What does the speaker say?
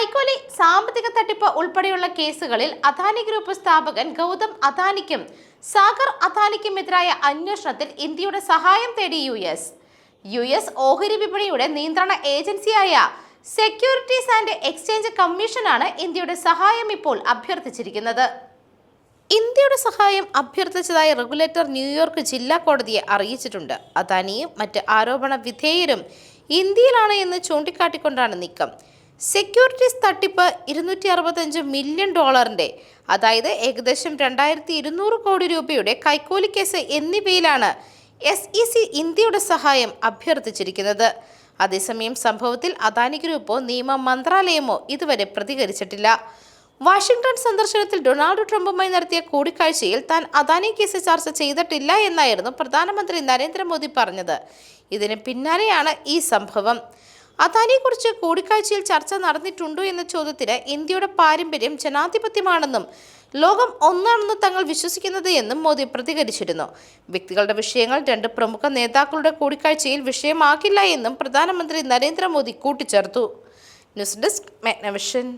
കൈക്കൂലി സാമ്പത്തിക തട്ടിപ്പ് ഉൾപ്പെടെയുള്ള കേസുകളിൽ അദാനി ഗ്രൂപ്പ് സ്ഥാപകൻ ഗൗതം അദാനിക്കും സാഗർ അദാനിക്കുമെതിരായ അന്വേഷണത്തിൽ ഇന്ത്യയുടെ സഹായം തേടി യു എസ്. യു എസ് ഓഹരി വിപണിയുടെ നിയന്ത്രണ ഏജൻസിയായ സെക്യൂരിറ്റീസ് ആൻഡ് എക്സ്ചേഞ്ച് കമ്മീഷനാണ് ഇന്ത്യയുടെ സഹായം ഇപ്പോൾ അഭ്യർത്ഥിച്ചിരിക്കുന്നത്. ഇന്ത്യയുടെ സഹായം അഭ്യർത്ഥിച്ചതായി റെഗുലേറ്റർ ന്യൂയോർക്ക് ജില്ലാ കോടതിയെ അറിയിച്ചിട്ടുണ്ട്. അദാനിയും മറ്റ് ആരോപണ വിധേയരും ഇന്ത്യയിലാണ് എന്ന് ചൂണ്ടിക്കാട്ടിക്കൊണ്ടാണ് നീക്കം. സെക്യൂരിറ്റീസ് തട്ടിപ്പ് ഇരുന്നൂറ്റി അറുപത്തഞ്ച് മില്യൺ ഡോളറിന്റെ അതായത് ഏകദേശം രണ്ടായിരത്തി ഇരുന്നൂറ് കോടി രൂപയുടെ കൈക്കൂലി കേസ് എന്നിവയിലാണ് എസ് ഇ സി ഇന്ത്യയുടെ സഹായം അഭ്യർത്ഥിച്ചിരിക്കുന്നത്. അതേസമയം സംഭവത്തിൽ അദാനി ഗ്രൂപ്പോ നിയമ മന്ത്രാലയമോ ഇതുവരെ പ്രതികരിച്ചിട്ടില്ല. വാഷിംഗ്ടൺ സന്ദർശനത്തിൽ ഡൊണാൾഡ് ട്രംപുമായി നടത്തിയ കൂടിക്കാഴ്ചയിൽ താൻ അദാനി കേസ് ചർച്ച ചെയ്തിട്ടില്ല എന്നായിരുന്നു പ്രധാനമന്ത്രി നരേന്ദ്രമോദി പറഞ്ഞത്. ഇതിന് പിന്നാലെയാണ് ഈ സംഭവം. അദാനിയെക്കുറിച്ച് കൂടിക്കാഴ്ചയിൽ ചർച്ച നടന്നിട്ടുണ്ടോ എന്ന ചോദ്യത്തിന് ഇന്ത്യയുടെ പാരമ്പര്യം ജനാധിപത്യമാണെന്നും ലോകം ഒന്നാണെന്ന് തങ്ങൾ വിശ്വസിക്കുന്നത് എന്നും മോദി പ്രതികരിച്ചിരുന്നു. വ്യക്തികളുടെ വിഷയങ്ങൾ രണ്ട് പ്രമുഖ നേതാക്കളുടെ കൂടിക്കാഴ്ചയിൽ വിഷയമാക്കില്ല എന്നും പ്രധാനമന്ത്രി നരേന്ദ്രമോദി കൂട്ടിച്ചേർത്തു. News desk മെഗ്നവിഷൻ.